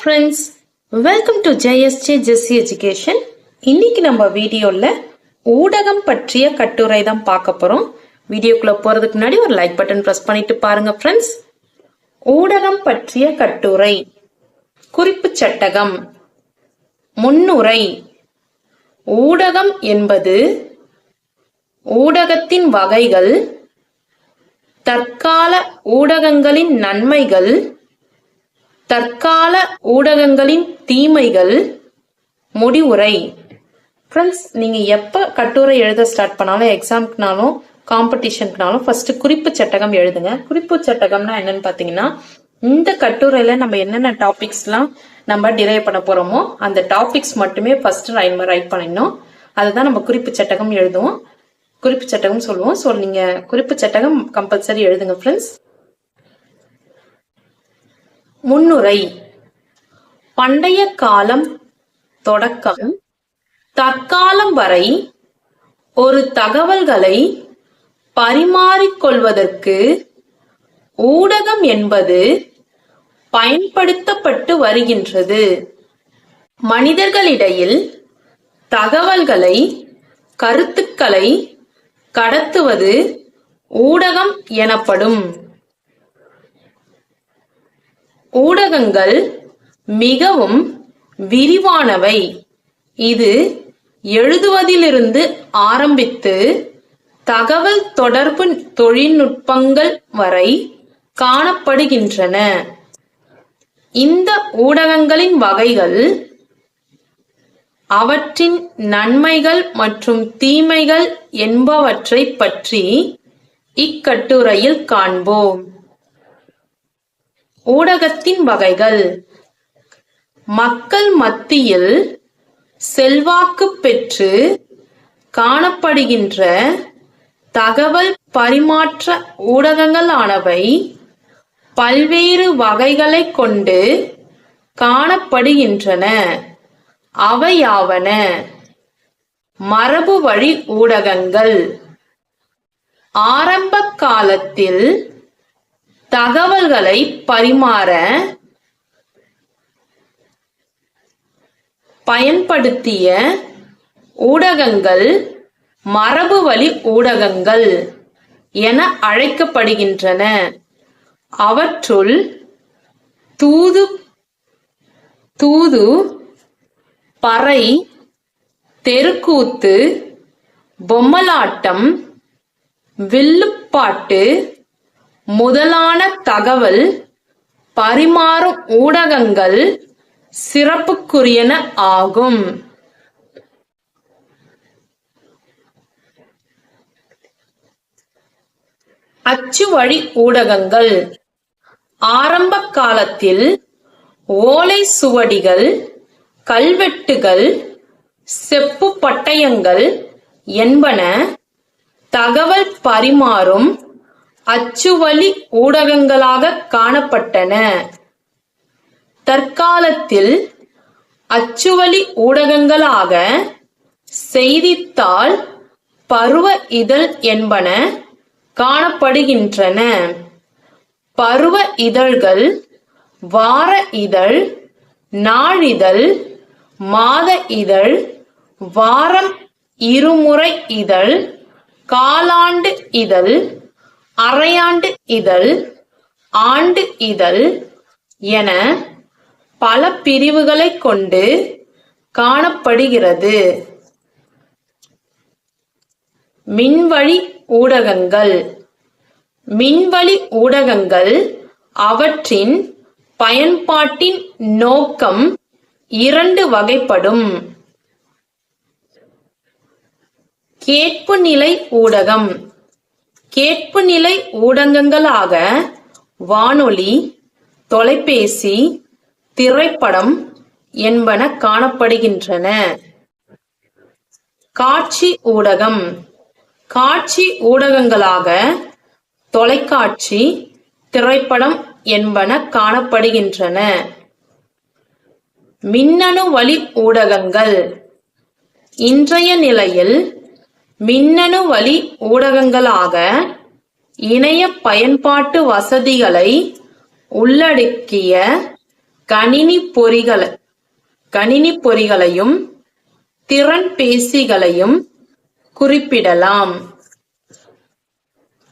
Friends welcome to Jayasje Jessy education இன்னைக்கு நம்ம வீடியோவில் ஊடகம் பற்றிய கட்டுரை தான் பார்க்க போகிறோம் வீடியோக்குள்ளே போகிறதுக்கு முன்னாடி ஒரு லைக் பட்டன் பிரஸ் பண்ணிட்டு பாருங்க ஃப்ரெண்ட்ஸ் ஊடகம் பற்றிய கட்டுரை. குறிப்பு சட்டகம். முன்னுரை. ஊடகம் என்பது ஊடகத்தின் வகைகள் தற்கால ஊடகங்களின் நன்மைகள் தற்கால ஊடகங்களின் தீமைகள் முடிவுரை. ஃப்ரெண்ட்ஸ் நீங்கள் எப்போ கட்டுரை எழுத ஸ்டார்ட் பண்ணாலும் எக்ஸாம்க்குனாலும் காம்படிஷனுக்குனாலும் ஃபர்ஸ்ட் குறிப்பு சட்டகம் எழுதுங்க. குறிப்பு சட்டகம்னா என்னன்னு பார்த்தீங்கன்னா இந்த கட்டுரையில் நம்ம என்னென்ன டாபிக்ஸ்லாம் நம்ம டிரைவ் பண்ண போகிறோமோ அந்த டாபிக்ஸ் மட்டுமே ஃபர்ஸ்ட் ரைட் ரைட் பண்ணிடணும். அதுதான் நம்ம குறிப்பு சட்டகம் எழுதுவோம். குறிப்பு சட்டகம் சொல்லுவோம். ஸோ நீங்கள் குறிப்பு சட்டகம் கம்பல்சரி எழுதுங்க ஃப்ரெண்ட்ஸ் முன்னுரை. பண்டைய காலம் தொடக்கம். தற்காலம் வரை ஒரு தகவல்களை பரிமாறிக்கொள்வதற்கு ஊடகம் என்பது பயன்படுத்தப்பட்டு வருகின்றது. மனிதர்களிடையில் தகவல்களை கருத்துக்களை கடத்துவது ஊடகம் எனப்படும். ஊடகங்கள் மிகவும் விரிவானவை. இது எழுதுவதிலிருந்து ஆரம்பித்து தகவல் தொடர்பு தொழில்நுட்பங்கள் வரை காணப்படுகின்றன. இந்த ஊடகங்களின் வகைகள் அவற்றின் நன்மைகள் மற்றும் தீமைகள் என்பவற்றை பற்றி இக்கட்டுரையில் காண்போம். ஊடகத்தின் வகைகள். மக்கள் மத்தியில் செல்வாக்கு பெற்று காணப்படுகின்ற தகவல் பரிமாற்ற ஊடகங்களானவை பல்வேறு வகைகளை கொண்டு காணப்படுகின்றன. அவையாவன மரபு வழி ஊடகங்கள். ஆரம்ப காலத்தில் தகவல்களை பரிமாற பயன்படுத்திய ஊடகங்கள் மரபு வழி ஊடகங்கள் என அழைக்கப்படுகின்றன. அவற்றுள் தூது தூது பறை தெருக்கூத்து பொம்மலாட்டம் வில்லுப்பாட்டு முதலான தகவல் பரிமாறும் ஊடகங்கள் சிறப்புக்குரியன ஆகும். அச்சு வழி ஊடகங்கள். ஆரம்ப காலத்தில் ஓலை சுவடிகள் கல்வெட்டுகள் செப்பு பட்டயங்கள் என்பன தகவல் பரிமாறும் அச்சுவழி ஊடகங்களாக காணப்பட்டன. தற்காலத்தில் அச்சுவழி ஊடகங்களாக செய்தித்தாள் பருவ இதழ் என்பன காணப்படுகின்றன. பருவ இதழ்கள் வார இதழ் நாளிதழ் மாத இதழ் வாரம் இருமுறை இதழ் காலாண்டு இதழ் அரையாண்டு இதழ் ஆண்டு இதழ் என பல பிரிவுகளை கொண்டு காணப்படுகிறது. மின்வழி ஊடகங்கள். மின்வழி ஊடகங்கள் அவற்றின் பயன்பாட்டின் நோக்கம் இரண்டு வகைப்படும். கேட்பு நிலை ஊடகம். கேட்பு நிலை ஊடகங்களாக வானொலி தொலைபேசி திரைப்படம் என்பன காணப்படுகின்றன. காட்சி ஊடகம். காட்சி ஊடகங்களாக தொலைக்காட்சி திரைப்படம் என்பன காணப்படுகின்றன. மின்னணு வழி ஊடகங்கள். இன்றைய நிலையில் மின்னணு வழி ஊடகங்களாக இணைய பயன்பாட்டு வசதிகளை உள்ளடக்கிய கணினி பொறிகள் கணினி பொறிகளையும் திறன் பேசிகளையும் குறிப்பிடலாம்.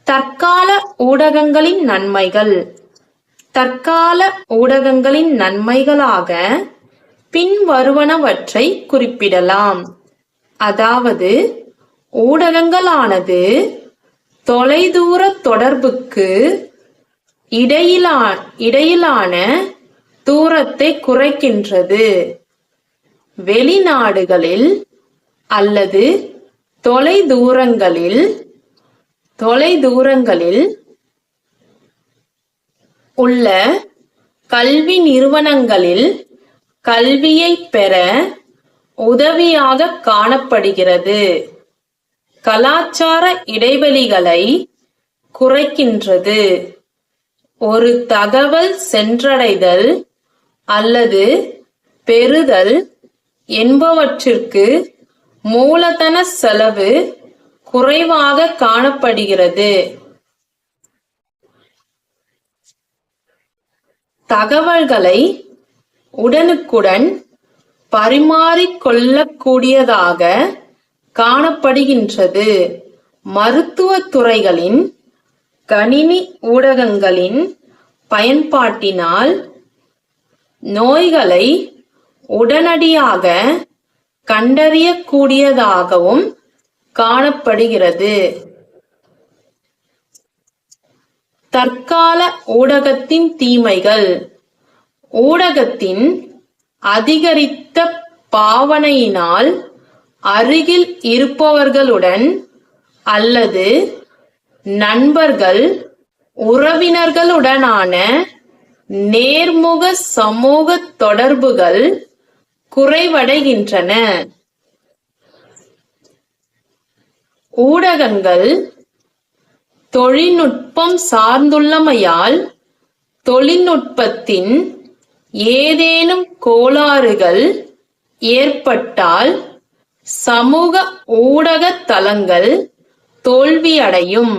தற்கால ஊடகங்களின் நன்மைகள். தற்கால ஊடகங்களின் நன்மைகளாக பின்வருவனவற்றை குறிப்பிடலாம். அதாவது ஊடகங்களானது தொலைதூர தொடர்புக்கு இடையிலா இடையிலான தூரத்தை குறைக்கின்றது. வெளிநாடுகளில் அல்லது தொலைதூரங்களில் தொலைதூரங்களில் உள்ள கல்வி நிறுவனங்களில் கல்வியை பெற உதவியாக காணப்படுகிறது. கலாச்சார இடைவெளிகளை குறைக்கின்றது. ஒரு தகவல் சென்றடைதல் அல்லது பெறுதல் என்பவற்றிற்கு மூலதன செலவு குறைவாக காணப்படுகிறது. தகவல்களை உடனுக்குடன் பரிமாறிக்கொள்ளக்கூடியதாக காணப்படுகின்றது. மருத்துவ துறைகளின் கணினி ஊடகங்களின் பயன்பாட்டினால் நோய்களை உடனடியாக கண்டறியக்கூடியதாகவும் காணப்படுகிறது. தற்கால ஊடகத்தின் தீமைகள். ஊடகத்தின் அதிகரித்த பாவனையினால் அருகில் இருப்பவர்களுடன் அல்லது நண்பர்கள் உறவினர்களுடனான நேர்முக சமூக தொடர்புகள் குறைவடைகின்றன. ஊடகங்கள் தொழில்நுட்பம் சார்ந்துள்ளமையால் தொழில்நுட்பத்தின் ஏதேனும் கோளாறுகள் ஏற்பட்டால் சமூக ஊடக தளங்கள் தோல்வியடையும்.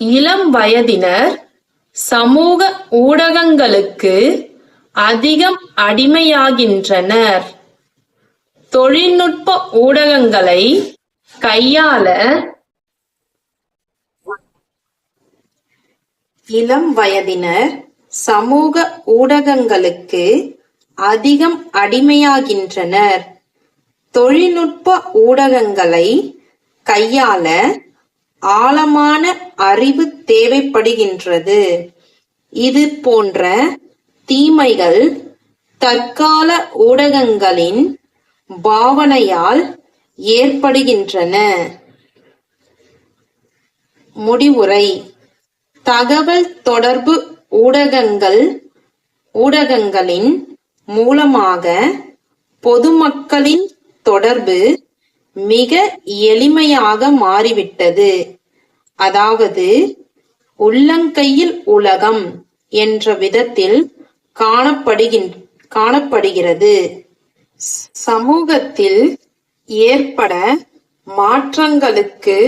இளம் வயதினர் சமூக ஊடகங்களுக்கு அதிகம் அடிமையாகின்றனர். தொழில்நுட்ப ஊடகங்களை கையாள இளம் வயதினர் சமூக ஊடகங்களுக்கு அதிகம் அடிமையாகின்றனர். தொழில்நுட்ப ஊடகங்களை கையாள ஆழமான அறிவு தேவைப்படுகின்றது. இது போன்ற தீமைகள் தற்கால ஊடகங்களின் பாவனையால் ஏற்படுகின்றன. முடிவுரை. தகவல் தொடர்பு ஊடகங்கள் ஊடகங்களின் மூலமாக பொதுமக்களின் தொடர்பு மிக எளிமையாக மாறிவிட்டது. அதாவது உள்ளங்கையில் உலகம் என்ற விதத்தில் காணப்படுகின் காணப்படுகிறது. சமூகத்தில் ஏற்பட மாற்றங்களுக்கு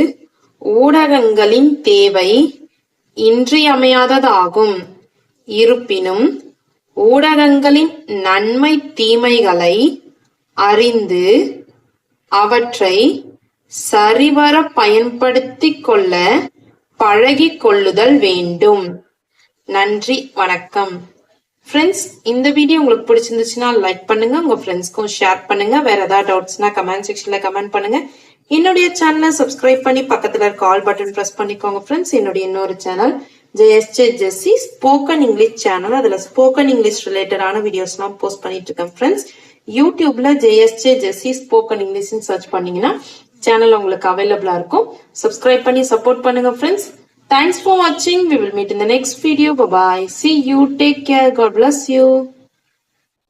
ஊடகங்களின் தேவை இன்றியமையாததாகும். இருப்பினும் ஊடகங்களின் நன்மை தீமைகளை அறிந்து அவற்றை சரிவர பயன்படுத்திக் கொள்ள பழகிக் கொள்ளுதல் வேண்டும். நன்றி வணக்கம். ஃப்ரெண்ட்ஸ் இந்த வீடியோ உங்களுக்கு பிடிச்சிருந்துச்சுன்னா லைக் பண்ணுங்க உங்க ஃப்ரெண்ட்ஸ்க்கும் ஷேர் பண்ணுங்க. வேற ஏதாவது டவுட்ஸ்னா கமெண்ட் செக்ஷன்ல கமெண்ட் பண்ணுங்க. என்னுடைய சேனலை சப்ஸ்கிரைப் பண்ணி பக்கத்துல இருக்க ஆல் பட்டன் பிரஸ் பண்ணிக்கோங்க ஃப்ரெண்ட்ஸ் என்னுடைய இன்னொரு channel Jayasjessy Jessy spoken English channel அதுல ஸ்போக்கன் இங்கிலீஷ் ரிலேட்டடான வீடியோஸ்லாம் போஸ்ட் பண்ணிட்டு இருக்கேன் ஃப்ரெண்ட்ஸ் யூடியூப்ல ஜெயஸ்ஜே ஜெஸ்ஸி ஸ்போக்கன் இங்கிலீஷ்னு சர்ச் பண்ணீங்கன்னா சேனல் உங்களுக்கு அவைலபிளா இருக்கும். சப்ஸ்கிரைப் பண்ணி சப்போர்ட் பண்ணுங்க ஃப்ரெண்ட்ஸ் தேங்க்ஸ் ஃபார் வாட்சிங் we will meet in the next video bye see you take care God bless you